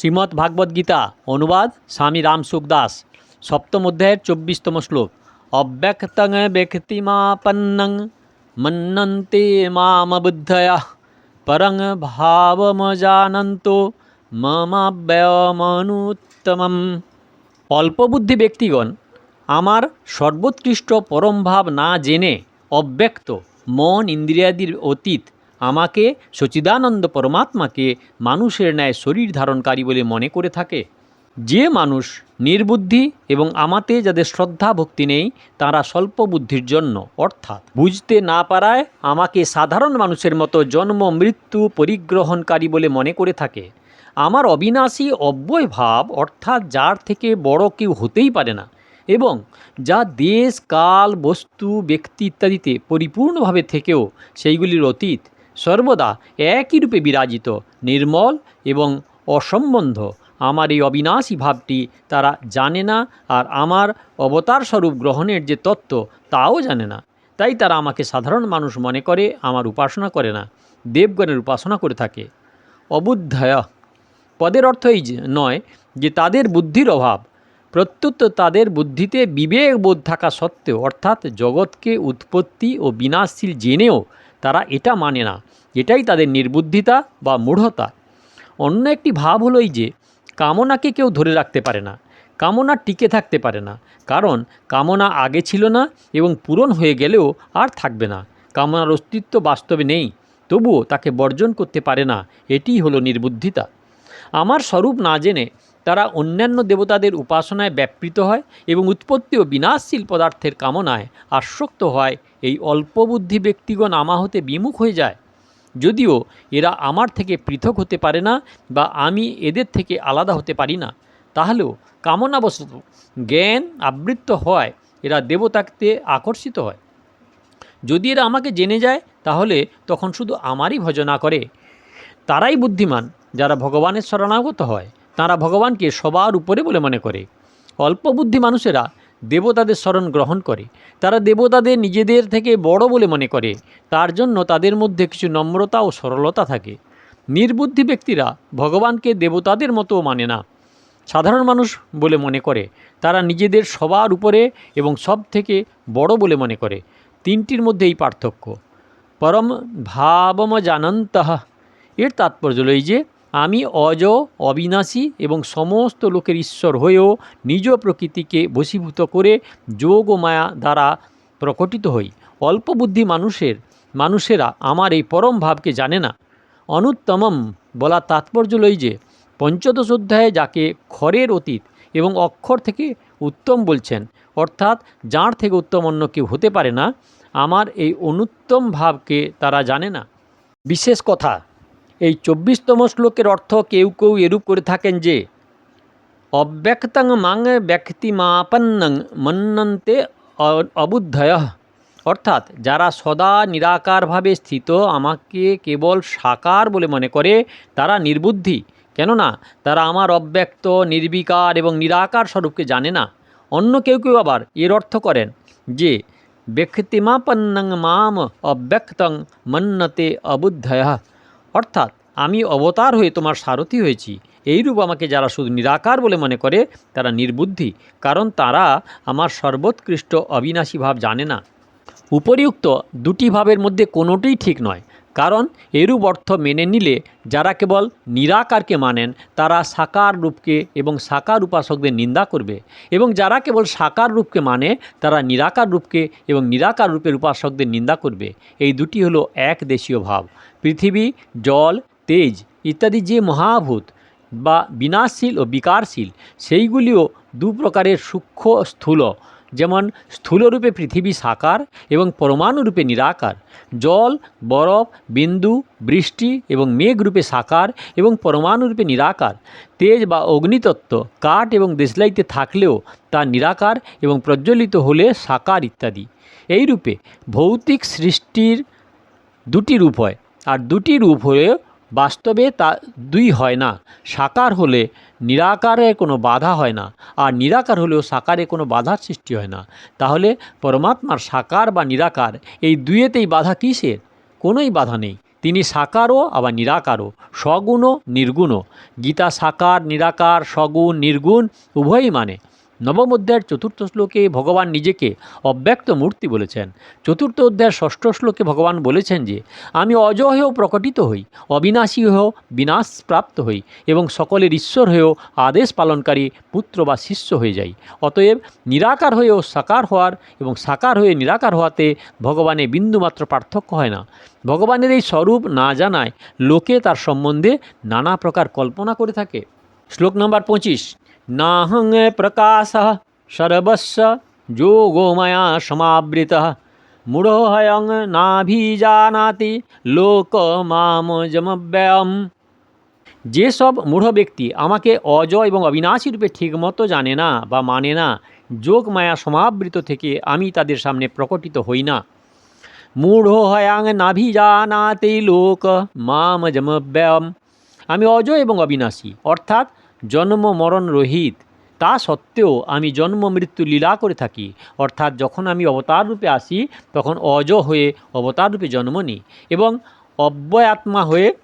শ্রীমদ্ গীতা, অনুবাদ স্বামী রাম সুখদাস সপ্তম অধ্যায়ের চব্বিশতম শ্লোক। অব্যক্তং ব্যক্তিমাপন্নং মন্নন্তে মামবুদ্ধয়া, পরং ভাবমজানন্ত মমাব্যমনুত্তমম অল্পবুদ্ধি ব্যক্তিগণ, আমার সর্বোৎকৃষ্ট পরম ভাব না জেনে অব্যক্ত মন ইন্দ্রিয়াদির অতীত আমাকে সচিদানন্দ পরমাত্মাকে মানুষের ন্যায় শরীর ধারণকারী বলে মনে করে থাকে। যে মানুষ নির্বুদ্ধি এবং আমাতে যাদের শ্রদ্ধা ভক্তি নেই, তারা স্বল্প বুদ্ধির জন্য, অর্থাৎ বুঝতে না পারায় আমাকে সাধারণ মানুষের মতো জন্ম, মৃত্যু পরিগ্রহণকারী বলে মনে করে থাকে। আমার অবিনাশী অব্যয় ভাব, অর্থাৎ যার থেকে বড় কেউ হতেই পারে না এবং যা দেশ, কাল, বস্তু, ব্যক্তি ইত্যাদিতে পরিপূর্ণভাবে থেকেও সেইগুলির অতীত সর্বদা একই রূপে বিরাজিত, নির্মল এবং অসম্বন্ধ। আমার এই অবিনাশী ভাবটি তারা জানে না আর আমার অবতার স্বরূপ গ্রহণের যে তত্ত্ব তাও জানে না। তাই তারা আমাকে সাধারণ মানুষ মনে করে, আমার উপাসনা করে না, দেবগণের উপাসনা করে থাকে। অবুদ্ধয়। পদের অর্থ এই নয় যে তাদের বুদ্ধির অভাব। প্রত্যুত তাদের বুদ্ধিতে বিবেক বোধ থাকা সত্ত্বেও, অর্থাৎ জগৎকে উৎপত্তি ও বিনাশশীল জেনেও তারা এটা মানে না, এটাই তাদের নির্বুদ্ধিতা বা মূঢ়তা। অন্য একটি ভাব হলো এই যে, কামনাকে কেউ ধরে রাখতে পারে না, কামনা টিকে থাকতে পারে না, কারণ কামনা আগে ছিল না এবং পূরণ হয়ে গেলেও আর থাকবে না। কামনার অস্তিত্ব বাস্তবে নেই, তবুও তাকে বর্জন করতে পারে না, এটিই হলো নির্বুদ্ধিতা। আমার স্বরূপ না জেনে তারা অন্যান্য দেবতাদের উপাসনায় ব্যাপৃত হয় এবং উৎপত্তি ও বিনাশশীল পদার্থের কামনায় আসক্ত হয় এই অল্পবুদ্ধি ব্যক্তিগণ আমা হতে বিমুখ হয়ে যায়। যদিও এরা আমার থেকে পৃথক হতে পারে না বা আমি এদের থেকে আলাদা হতে পারি না। তাহলেও কামনাবশত জ্ঞান আবৃত্ত হয় এরা দেবতাকে আকর্ষিত হয়। যদি এরা আমাকে জেনে যায়, তাহলে তখন শুধু আমারই ভজনা করে। তারাই বুদ্ধিমান, যারা ভগবানের শরণাগত হয়। তারা ভগবানকে সবার উপরে বলে মনে করে। অল্প বুদ্ধি মানুষেরা দেবতাদের স্মরণ গ্রহণ করে। তারা দেবতাদের নিজেদের থেকে বড় বলে মনে করে। তার জন্য তাদের মধ্যে কিছু নম্রতা ও সরলতা থাকে। নির্বুদ্ধি ব্যক্তিরা ভগবানকে দেবতাদের মতো মানে না। সাধারণ মানুষ বলে মনে করে। তারা নিজেদের সবার উপরে এবং সব থেকে বড় বলে মনে করে। তিনটির মধ্যে এই পার্থক্য। পরম ভাবম জানন্তঃ এর তাৎপর্য হলো এই যে আমি অজ, অবিনাশী এবং সমস্ত লোকের ঈশ্বর হয়েও নিজ প্রকৃতিকে বশীভূত করে যোগ ও মায়া দ্বারা প্রকটিত হই। অল্প বুদ্ধি মানুষের, মানুষেরা আমার এই পরম ভাবকে জানে না। অনুত্তমম বলা তাৎপর্য লই যে, পঞ্চদশ অধ্যায়ে যাকে খরের অতীত এবং অক্ষর থেকে উত্তম বলছেন, অর্থাৎ যাঁর থেকে উত্তম অন্য কেউ হতে পারে না, আমার এই অনুত্তম ভাবকে তারা জানে না। বিশেষ কথা এই চব্বিশতম শ্লোকের অর্থ কেউ কেউ এরূপ করে থাকেন যে, অব্যক্তং মাং ব্যক্তিমাপন্নং মন্নন্তে অবুদ্ধয়। অর্থাৎ যারা সদা নিরাকারভাবে স্থিত, আমাকে কেবল সাকার বলে মনে করে, তারা নির্বুদ্ধি। কেননা তারা আমার অব্যক্ত, নির্বিকার এবং নিরাকার স্বরূপকে জানে না। অন্য কেউ কেউ আবার এর অর্থ করেন যে, ব্যক্তিমাপন্নং মাম অব্যক্তং মন্নতে অবুদ্ধয়। অর্থাৎ আমি অবতার হয়ে তোমার সারথি হয়েছি। এইরূপ আমাকে যারা শুধু নিরাকার বলে মনে করে, তারা নির্বুদ্ধি, কারণ তারা আমার সর্বোৎকৃষ্ট অবিনাশী ভাব জানে না। উপরিউক্ত দুটি ভাবের মধ্যে কোনোটিই ঠিক নয়, কারণ এরূপ অর্থ মেনে নিলে যারা কেবল নিরাকারকে মানেন, তারা সাকার রূপকে এবং সাকার উপাসকদের নিন্দা করবে। এবং যারা কেবল সাকার রূপকে মানে তারা নিরাকার রূপকে এবং নিরাকার রূপের উপাসকদের নিন্দা করবে। এই দুটি হলো এক দেশীয় ভাব। পৃথিবী, জল, তেজ ইত্যাদি যে মহাভূত বা বিনাশশীল ও বিকারশীল, সেইগুলিও দু প্রকারের সূক্ষ্ম স্থূল, যেমন স্থূলরূপে পৃথিবী সাকার এবং পরমাণুরূপে নিরাকার, জল, বরফ, বিন্দু, বৃষ্টি এবং মেঘরূপে সাকার এবং পরমাণুরূপে নিরাকার, তেজ বা অগ্নিতত্ত্ব, কাঠ এবং দেশলাইতে থাকলেও তা নিরাকার এবং প্রজ্বলিত হলে সাকার ইত্যাদি। এই রূপে ভৌতিক সৃষ্টির দুটি রূপ হয়। আর দুটি রূপ হলে বাস্তবে তা দুই হয় না। সাকার হলে নিরাকারে কোনো বাধা হয় না আর নিরাকার হলেও সাকারে কোনো বাধার সৃষ্টি হয় না। তাহলে পরমাত্মার সাকার বা নিরাকার এই দুয়েতেই বাধা কিসের? কোনোই বাধা নেই। তিনি সাকারও, আবার নিরাকারও। সগুণও নির্গুণও। গীতা সাকার, নিরাকার সগুণ নির্গুণ উভয়ই মানে। নবম অধ্যায়ের চতুর্থ শ্লোকে ভগবান নিজেকে অব্যক্ত মূর্তি বলেছেন। চতুর্থ অধ্যায়ের ষষ্ঠ শ্লোকে ভগবান বলেছেন যে, আমি অজ হয়েও প্রকটিত হই, অবিনাশী হয়েও বিনাশ প্রাপ্ত হই এবং সকলের ঈশ্বর হয়েও আদেশ পালনকারী পুত্র বা শিষ্য হয়ে যাই। অতএব নিরাকার হয়েও সাকার হওয়ার এবং সাকার হয়ে নিরাকার হওয়াতে ভগবানে বিন্দুমাত্র পার্থক্য হয় না। ভগবানের এই স্বরূপ না জানায় লোকে তার সম্বন্ধে নানা প্রকার কল্পনা করে থাকে। শ্লোক নম্বর পঁচিশ নাহং প্রকাশ সর্বস্ব যোগোময়া সমাবৃত মূঢ়হয়ং নাভিজানাতি লোক মামজমব্যয়ম যেসব মূঢ় ব্যক্তি আমাকে অজ এবং অবিনাশী রূপে ঠিকমতো জানে না বা মানে না যোগ মায়া সমাবৃত থেকে আমি তাদের সামনে প্রকটিত হই না মূঢ় হয়াং নাভিজানাতে লোক মাম জমব্যয়ম আমি অজ এবং অবিনাশী অর্থাৎ জন্ম মরণ রহিত। তা সত্ত্বেও আমি জন্ম মৃত্যু লীলা করে থাকি। অর্থাৎ যখন আমি অবতার রূপে আসি, তখন অজ হয়ে অবতার রূপে জন্ম নিই এবং অব্যয়াত্মা হয়ে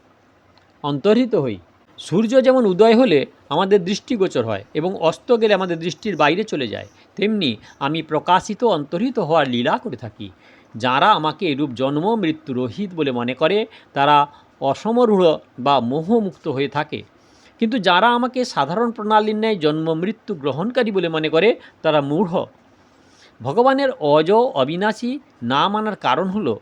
অন্তর্হিত হই। সূর্য যেমন উদয় হলে আমাদের দৃষ্টিগোচর হয় এবং অস্ত গেলে আমাদের দৃষ্টির বাইরে চলে যায়। তেমনি আমি প্রকাশিত অন্তর্হিত হওয়ার লীলা করে থাকি। যারা আমাকে এরূপ জন্ম মৃত্যু রহিত বলে মনে করে, তারা অসমরূঢ় বা মোহমুক্ত হয়ে থাকে। কিন্তু যারা আমাকে সাধারণ প্রণালীর ন্যায় জন্ম, মৃত্যু গ্রহণকারী বলে মনে করে, তারা মূঢ়। ভগবানের অজ, অবিনাশী না মানার কারণ হলো,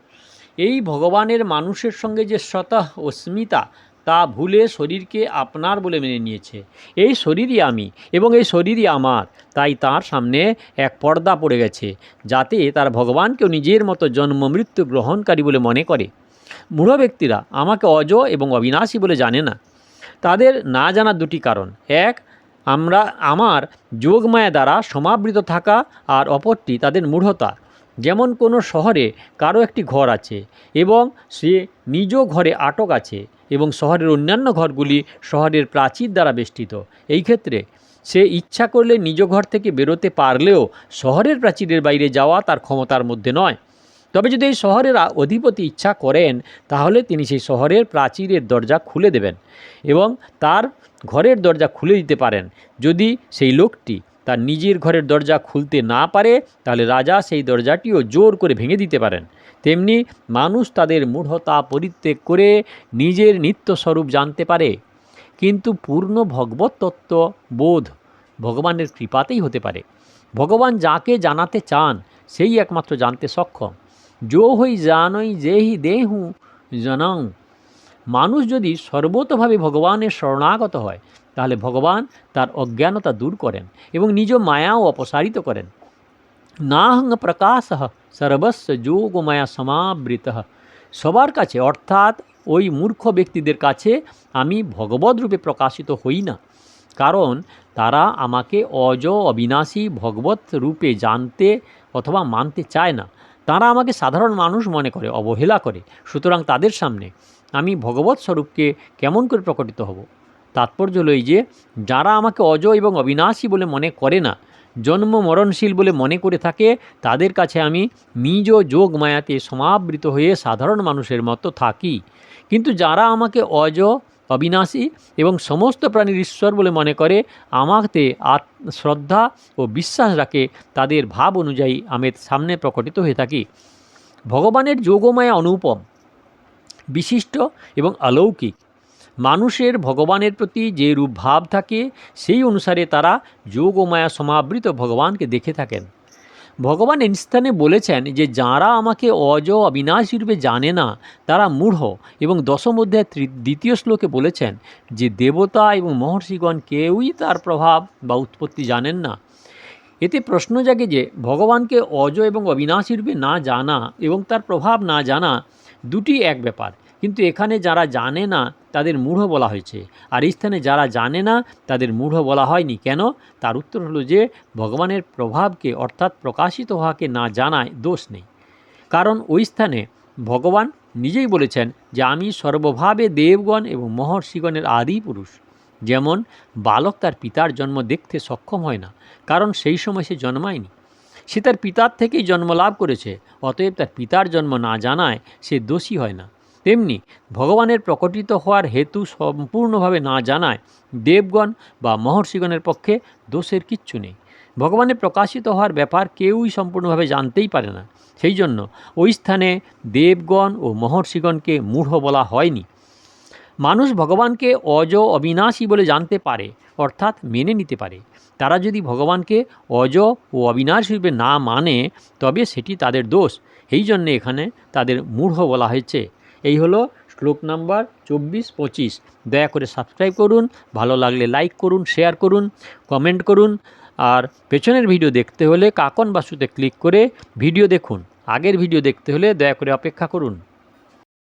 এই ভগবানের মানুষের সঙ্গে যে স্বতঃ অস্মিতা তা ভুলে শরীরকে আপনার বলে মেনে নিয়েছে। এই শরীরই আমি এবং এই শরীরই আমার, তাই তার সামনে এক পর্দা পড়ে গেছে, যাতে তার ভগবানকেও নিজের মতো জন্ম, মৃত্যু গ্রহণকারী বলে মনে করে। মূঢ় ব্যক্তিরা আমাকে অজ এবং অবিনাশী বলে জানে না। তাদের না জানার দুটি কারণ। এক, আমরা, আমার যোগমায়া দ্বারা সমাবৃত থাকা আর অপরটি তাদের মূঢ়তা। যেমন কোনো শহরে কারও একটি ঘর আছে এবং সে নিজ ঘরে আটক আছে এবং শহরের অন্যান্য ঘরগুলি শহরের প্রাচীর দ্বারা বেষ্টিত। এই ক্ষেত্রে সে ইচ্ছা করলে নিজ ঘর থেকে বেরোতে পারলেও শহরের প্রাচীরের বাইরে যাওয়া তার ক্ষমতার মধ্যে নয়। তবে যদি এই শহরের অধিপতি ইচ্ছা করেন, তাহলে তিনি সেই শহরের প্রাচীরের দরজা খুলে দেবেন এবং তার ঘরের দরজা খুলে দিতে পারেন। যদি সেই লোকটি তার নিজের ঘরের দরজা খুলতে না পারে, তাহলে রাজা সেই দরজাটিও জোর করে ভেঙে দিতে পারেন। তেমনি মানুষ তাদের মূঢ়তা পরিত্যাগ করে নিজের নিত্য স্বরূপ জানতে পারে। কিন্তু পূর্ণ ভগবত তত্ত্ব বোধ ভগবানের কৃপাতেই হতে পারে। ভগবান যাকে জানাতে চান, সেই একমাত্র জানতে সক্ষম। যো হই জানই যেহি দেহু জনং মানুষ যদি সর্বতভাবে ভগবানের শরণাগত হয় তাহলে ভগবান তার অজ্ঞানতা দূর করেন এবং নিজ মায়াও অপসারিত করেন নাহং প্রকাশ সর্বস্ব যোগমায়া সমাবৃত সবার কাছে অর্থাৎ ওই মূর্খ ব্যক্তিদের কাছে আমি ভগবদ রূপে প্রকাশিত হই না কারণ তারা আমাকে অজ অবিনাশী ভগবত রূপে জানতে অথবা মানতে চায় না তারা আমাকে সাধারণ মানুষ মনে করে, অবহেলা করে। সুতরাং তাদের সামনে আমি ভগবত স্বরূপকে কেমন করে প্রকটিত হব? তাৎপর্য হলো এই যে, যারা আমাকে অজ এবং অবিনাশী বলে মনে করে না, জন্ম মরণশীল বলে মনে করে থাকে, তাদের কাছে আমি নিজ যোগ মায়াতে সমাবৃত হয়ে সাধারণ মানুষের মতো থাকি। কিন্তু যারা আমাকে অজ অবিনাশী এবং সমস্ত প্রাণীর ঈশ্বর বলে মনে করে, আমাকে আত, শ্রদ্ধা ও বিশ্বাস রাখে, তাদের ভাব অনুযায়ী আমি সামনে প্রকটিত হয়ে থাকি। ভগবানের যোগমায়া অনুপম, বিশিষ্ট এবং অলৌকিক। মানুষের ভগবানের প্রতি যে রূপ ভাব থাকে, সেই অনুসারে তারা যোগ ও মায়া সমাবৃত ভগবানকে দেখে থাকেন। ভগবান এই স্থানে বলেছেন যে, যারা আমাকে অজ অবিনাশী রূপে জানে না, তারা মূঢ়। এবং দশম অধ্যায় দ্বিতীয় শ্লোকে বলেছেন যে, দেবতা এবং মহর্ষিগণ কেউই তার প্রভাব বা উৎপত্তি জানেন না। এতে প্রশ্ন জাগে যে, ভগবানকে অজ এবং অবিনাশী রূপে না জানা এবং তার প্রভাব না জানা দুটি এক ব্যাপার। কিন্তু এখানে যারা জানে না তাদের মূঢ় বলা হয়েছে। আর এই স্থানে যারা জানে না, তাদের মূঢ় বলা হয়নি। কেন? তার উত্তর হলো যে, ভগবানের প্রভাবকে অর্থাৎ প্রকাশিত হওয়াকে না জানায় দোষ নেই। কারণ ওই স্থানে ভগবান নিজেই বলেছেন যে, আমি সর্বভাবে দেবগণ এবং মহর্ষিগণের আদি পুরুষ। যেমন বালক তার পিতার জন্ম দেখতে সক্ষম হয় না, কারণ সেই সময় সে জন্মায়নি। সে তার পিতার থেকেই জন্ম লাভ করেছে, অতএব তার পিতার জন্ম না জানায় সে দোষী হয় না। তেমনি ভগবানের প্রকটিত হওয়ার হেতু সম্পূর্ণভাবে না জানায় দেবগণ বা মহর্ষিগণের পক্ষে দোষের কিচ্ছু নেই। ভগবানের প্রকাশিত হওয়ার ব্যাপার কেউই সম্পূর্ণভাবে জানতেই পারে না। সেই জন্য ওই স্থানে দেবগণ ও মহর্ষিগণকে মূঢ় বলা হয়নি। মানুষ ভগবানকে অজ অবিনাশী বলে জানতে পারে, অর্থাৎ মেনে নিতে পারে। তারা যদি ভগবানকে অজ ও অবিনাশী রূপে না মানে তবে সেটি তাদের দোষ। এই জন্যে এখানে তাদের মূঢ় বলা হয়েছে এই হলো শ্লোক নাম্বার চব্বিশ, পঁচিশ। দয়া করে সাবস্ক্রাইব করুন, ভালো লাগলে লাইক করুন শেয়ার করুন কমেন্ট করুন। আর পেছনের ভিডিও দেখতে হলে কাকন বাসুতে ক্লিক করে ভিডিও দেখুন। আগের ভিডিও দেখতে হলে দয়া করে অপেক্ষা করুন।